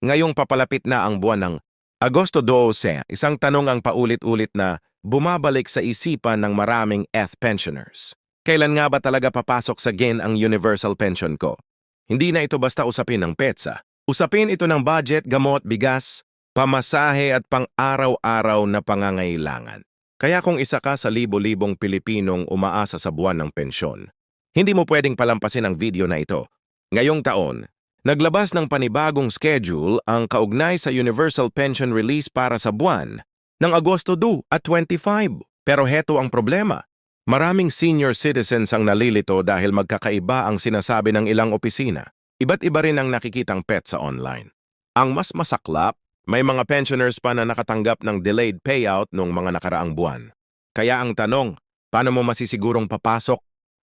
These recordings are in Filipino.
ngayong papalapit na ang buwan ng Agosto 12, isang tanong ang paulit-ulit na bumabalik sa isipan ng maraming ETH pensioners. Kailan nga ba talaga papasok sa GAIN ang universal pension ko? Hindi na ito basta usapin ng petsa. Usapin ito ng budget, gamot, bigas, pamasahe at pang-araw-araw na pangangailangan. Kaya kung isa ka sa libo-libong Pilipinong umaasa sa buwan ng pensyon, hindi mo pwedeng palampasin ang video na ito. Ngayong taon, naglabas ng panibagong schedule ang kaugnay sa Universal Pension Release para sa buwan ng Agosto 2 at 25. Pero heto ang problema. Maraming senior citizens ang nalilito dahil magkakaiba ang sinasabi ng ilang opisina. Iba't iba rin ang nakikitang pet sa online. Ang mas masaklap, may mga pensioners pa na nakatanggap ng delayed payout noong mga nakaraang buwan. Kaya ang tanong, paano mo masisigurong papasok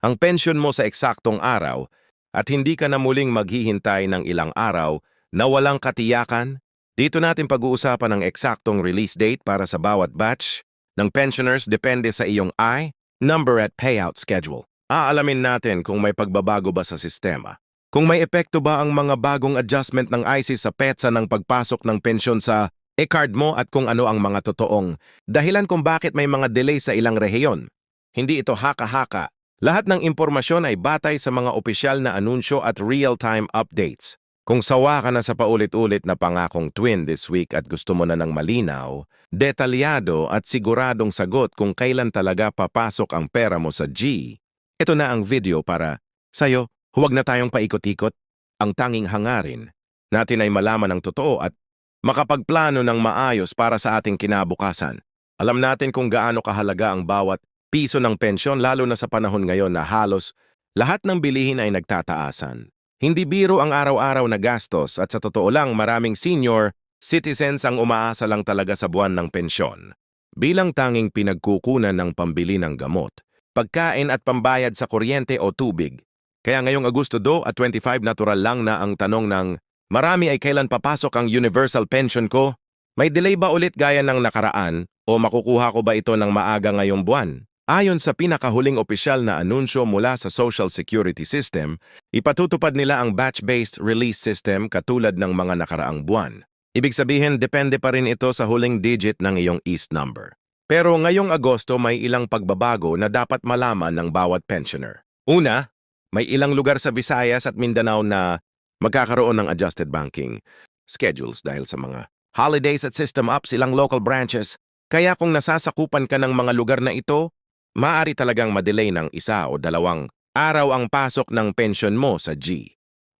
ang pension mo sa eksaktong araw at hindi ka na muling maghihintay ng ilang araw na walang katiyakan? Dito natin pag-uusapan ang eksaktong release date para sa bawat batch ng pensioners depende sa iyong I, number at payout schedule. Aalamin natin kung may pagbabago ba sa sistema. Kung may epekto ba ang mga bagong adjustment ng ISIS sa petsa ng pagpasok ng pensyon sa e-card mo at kung ano ang mga totoong dahilan kung bakit may mga delay sa ilang rehiyon. Hindi ito haka-haka. Lahat ng impormasyon ay batay sa mga opisyal na anunsyo at real-time updates. Kung sawa ka na sa paulit-ulit na pangakong twin this week at gusto mo na ng malinaw, detalyado at siguradong sagot kung kailan talaga papasok ang pera mo sa G, ito na ang video para sa'yo, huwag na tayong paikot-ikot. Ang tanging hangarin natin ay malaman ang totoo at makapagplano ng maayos para sa ating kinabukasan. Alam natin kung gaano kahalaga ang bawat piso ng pensyon lalo na sa panahon ngayon na halos lahat ng bilihin ay nagtataasan. Hindi biro ang araw-araw na gastos at sa totoo lang maraming senior citizens ang umaasa lang talaga sa buwan ng pensyon. Bilang tanging pinagkukunan ng pambili ng gamot, pagkain at pambayad sa kuryente o tubig. Kaya ngayong Agosto 2 at 25 natural lang na ang tanong ng marami ay kailan papasok ang universal pension ko? May delay ba ulit gaya ng nakaraan o makukuha ko ba ito ng maaga ngayong buwan? Ayon sa pinakahuling opisyal na anunsyo mula sa Social Security System, ipatutupad nila ang batch-based release system katulad ng mga nakaraang buwan. Ibig sabihin, depende pa rin ito sa huling digit ng iyong East number. Pero ngayong Agosto may ilang pagbabago na dapat malaman ng bawat pensioner. Una, may ilang lugar sa Visayas at Mindanao na magkakaroon ng adjusted banking schedules dahil sa mga holidays at system ups ilang local branches. Kaya kung nasasakupan ka ng mga lugar na ito, maaari talagang madelay ng isa o dalawang araw ang pasok ng pension mo sa G.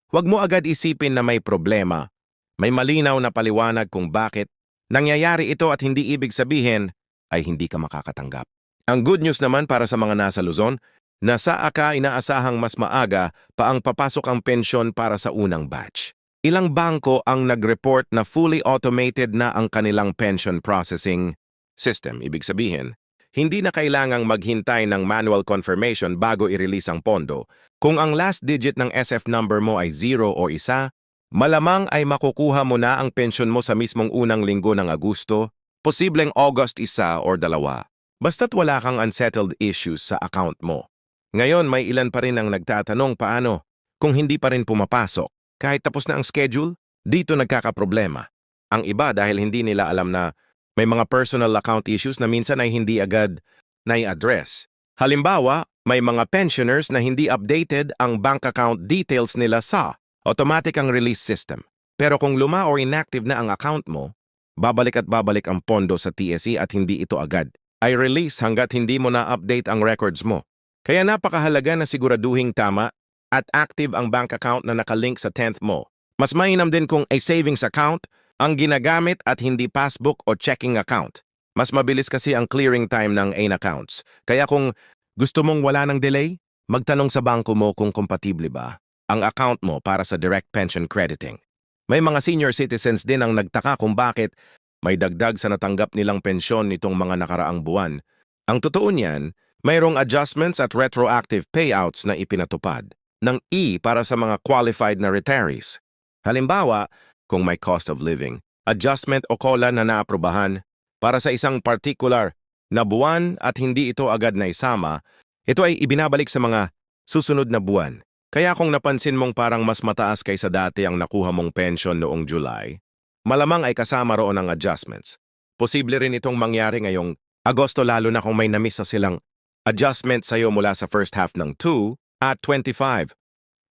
Huwag mo agad isipin na may problema. May malinaw na paliwanag kung bakit nangyayari ito at hindi ibig sabihin ay hindi ka makakatanggap. Ang good news naman para sa mga nasa Luzon, nasa aka inaasahang mas maaga pa ang papasok ang pensyon para sa unang batch. Ilang bangko ang nag-report na fully automated na ang kanilang pension processing system. Ibig sabihin, hindi na kailangang maghintay ng manual confirmation bago i-release ang pondo. Kung ang last digit ng SF number mo ay 0 o isa, malamang ay makukuha mo na ang pensyon mo sa mismong unang linggo ng Agosto, posibleng August isa or dalawa. Basta't wala kang unsettled issues sa account mo. Ngayon may ilan pa rin ang nagtatanong paano kung hindi pa rin pumapasok. Kahit tapos na ang schedule, dito nagkakaproblema. Ang iba dahil hindi nila alam na may mga personal account issues na minsan ay hindi agad nai-address. Halimbawa, may mga pensioners na hindi updated ang bank account details nila sa automatic ang release system. Pero kung luma or inactive na ang account mo, babalik at babalik ang pondo sa TSE at hindi ito agad. Ay release hanggat hindi mo na-update ang records mo. Kaya napakahalaga na siguraduhing tama at active ang bank account na nakalink sa 10th mo. Mas mainam din kung a savings account ang ginagamit at hindi passbook o checking account. Mas mabilis kasi ang clearing time ng AIN accounts. Kaya kung gusto mong wala ng delay, magtanong sa bangko mo kung kompatible ba ang account mo para sa direct pension crediting. May mga senior citizens din ang nagtaka kung bakit may dagdag sa natanggap nilang pensyon nitong mga nakaraang buwan. Ang totoo niyan, mayroong adjustments at retroactive payouts na ipinatupad ng E para sa mga qualified na retirees. Halimbawa, kung may cost of living, adjustment o COLA na naaprubahan para sa isang particular na buwan at hindi ito agad na isama, ito ay ibinabalik sa mga susunod na buwan. Kaya kung napansin mong parang mas mataas kaysa dati ang nakuha mong pension noong July, malamang ay kasama roon ang adjustments. Posible rin itong mangyari ngayong Agosto lalo na kung may namiss na silang adjustment sa'yo mula sa first half ng 2 at 25.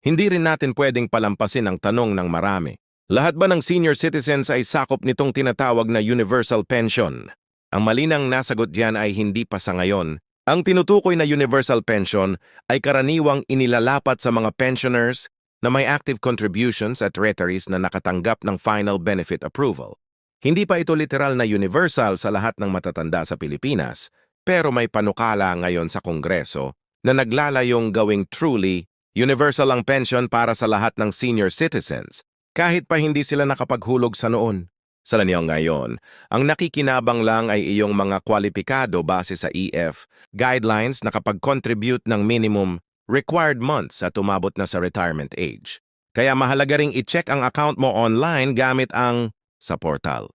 Hindi rin natin pwedeng palampasin ang tanong ng marami. Lahat ba ng senior citizens ay sakop nitong tinatawag na universal pension? Ang malinang nasagot diyan ay hindi pa sa ngayon. Ang tinutukoy na universal pension ay karaniwang inilalapat sa mga pensioners na may active contributions at retirees na nakatanggap ng final benefit approval. Hindi pa ito literal na universal sa lahat ng matatanda sa Pilipinas, pero may panukala ngayon sa Kongreso na naglalayong gawing truly universal ang pension para sa lahat ng senior citizens, kahit pa hindi sila nakapaghulog sa noon. Sa lanyaw ngayon, ang nakikinabang lang ay iyong mga kwalipikado base sa EF guidelines na kapag-contribute ng minimum required months at umabot na sa retirement age. Kaya mahalaga ring i-check ang account mo online gamit ang sa portal.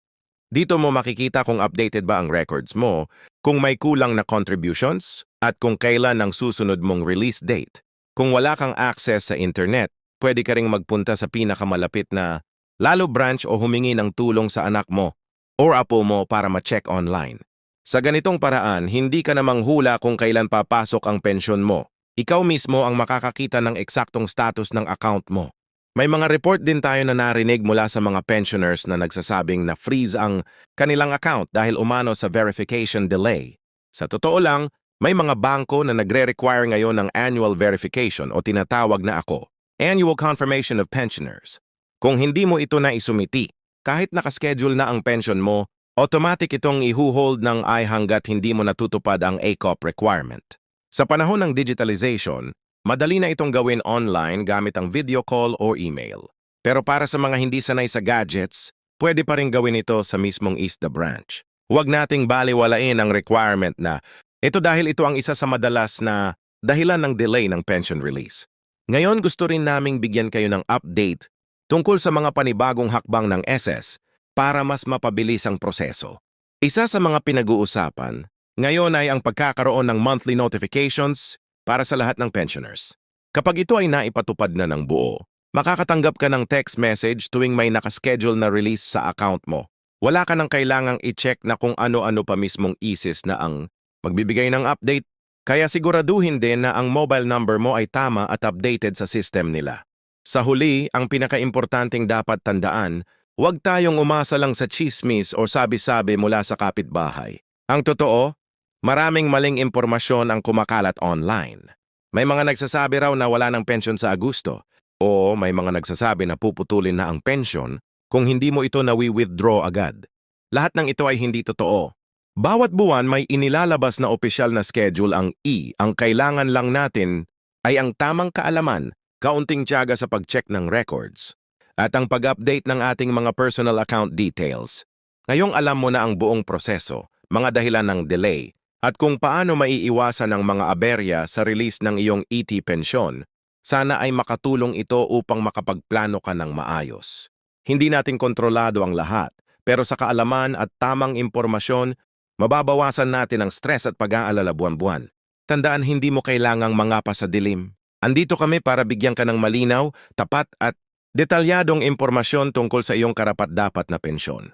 Dito mo makikita kung updated ba ang records mo, kung may kulang na contributions, at kung kailan ang susunod mong release date. Kung wala kang access sa internet, pwede ka ring magpunta sa pinakamalapit na lalo branch o humingi ng tulong sa anak mo or apo mo para ma-check online. Sa ganitong paraan, hindi ka namang hula kung kailan papasok ang pensyon mo. Ikaw mismo ang makakakita ng eksaktong status ng account mo. May mga report din tayo na narinig mula sa mga pensioners na nagsasabing na freeze ang kanilang account dahil umano sa verification delay. Sa totoo lang, may mga bangko na nagre-require ngayon ng annual verification o tinatawag na ako, Annual Confirmation of Pensioners. Kung hindi mo ito na isumiti, kahit nakaschedule na ang pension mo, automatic itong ihuhold ng ay hanggat hindi mo natutupad ang ACOP requirement. Sa panahon ng digitalization, madali na itong gawin online gamit ang video call o email. Pero para sa mga hindi sanay sa gadgets, pwede pa rin gawin ito sa mismong ISDA branch. Huwag nating baliwalain ang requirement na ito dahil ito ang isa sa madalas na dahilan ng delay ng pension release. Ngayon gusto rin naming bigyan kayo ng update tungkol sa mga panibagong hakbang ng SS para mas mapabilis ang proseso. Isa sa mga pinag-uusapan, ngayon ay ang pagkakaroon ng monthly notifications para sa lahat ng pensioners. Kapag ito ay naipatupad na ng buo, makakatanggap ka ng text message tuwing may nakaschedule na release sa account mo. Wala ka nang kailangang i-check na kung ano-ano pa mismong ISIS na ang magbibigay ng update, kaya siguraduhin din na ang mobile number mo ay tama at updated sa system nila. Sa huli, ang pinakaimportanteng dapat tandaan, huwag tayong umasa lang sa chismis o sabi-sabi mula sa kapitbahay. Ang totoo, maraming maling impormasyon ang kumakalat online. May mga nagsasabi raw na wala ng pensyon sa Agosto o may mga nagsasabi na puputulin na ang pensyon kung hindi mo ito nawi-withdraw agad. Lahat ng ito ay hindi totoo. Bawat buwan may inilalabas na opisyal na schedule ang E. Ang kailangan lang natin ay ang tamang kaalaman kaunting tiyaga sa pag-check ng records, at ang pag-update ng ating mga personal account details. Ngayong alam mo na ang buong proseso, mga dahilan ng delay, at kung paano maiiwasan ang mga aberya sa release ng iyong ET pensyon, sana ay makatulong ito upang makapagplano ka ng maayos. Hindi natin kontrolado ang lahat, pero sa kaalaman at tamang impormasyon, mababawasan natin ang stress at pag-aalala buwan-buwan. Tandaan hindi mo kailangang mangapa sa dilim. Andito kami para bigyan ka ng malinaw, tapat at detalyadong impormasyon tungkol sa iyong karapat-dapat na pensyon.